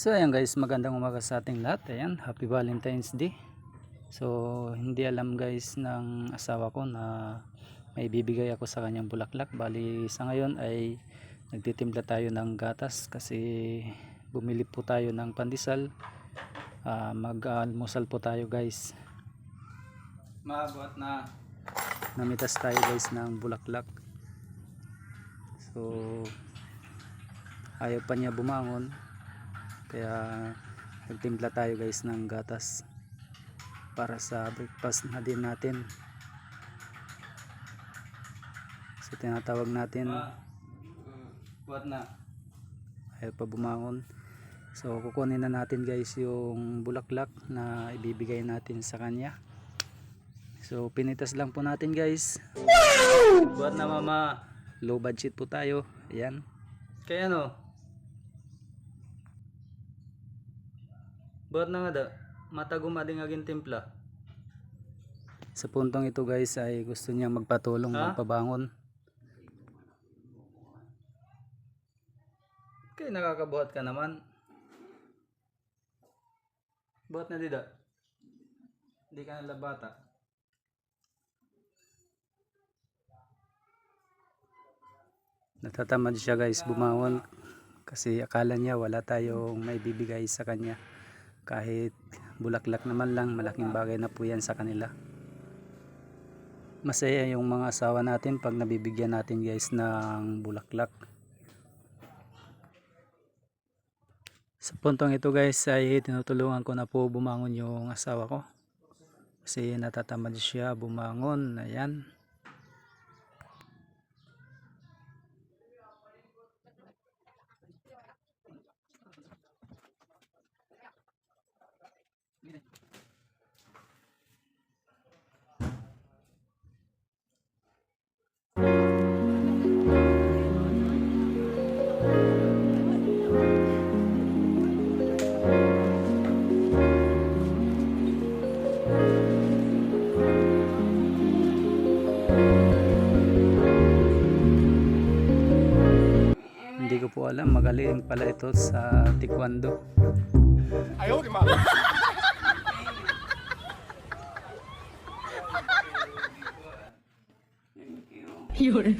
So ayan guys, magandang umaga sa ating lahat. Ayan, happy Valentine's Day. So hindi alam guys ng asawa ko na may bibigay ako sa kanyang bulaklak. Bali sa ngayon ay nagtitimpla tayo ng gatas kasi bumili po tayo ng pandesal. Ah, mag-almusal po tayo guys. Maabot na namitas tayo guys ng bulaklak. So ayaw pa niya bumangon kaya nagtimpla tayo guys ng gatas para sa breakfast na din natin. So tinatawag natin. What na? Ayaw pa bumangon. So kukunin na natin guys yung bulaklak na ibibigay natin sa kanya. So pinitas lang po natin guys. What na mama? Low budget po tayo. Ayan. Kaya ano Ba't na nga da? Matagom ading aging timpla. Sa puntong ito guys ay gusto niya magpatulong Ha? magpabangon. Kaya nakakabuhat ka naman. Buhat na dida? Hindi ka nala bata. Natatamad siya guys bumangon kasi akala niya wala tayong may bibigay sa kanya kahit bulaklak naman lang malaking bagay na po yan sa kanila. Masaya yung mga asawa natin pag nabibigyan natin guys ng bulaklak. Sa puntong ito guys ay tinutulungan ko na po bumangon yung asawa ko. Kasi natatamad siya bumangon ayan Hindi ko po alam, magaling pala ito sa taekwondo. Ayaw, di Thank you. Yun.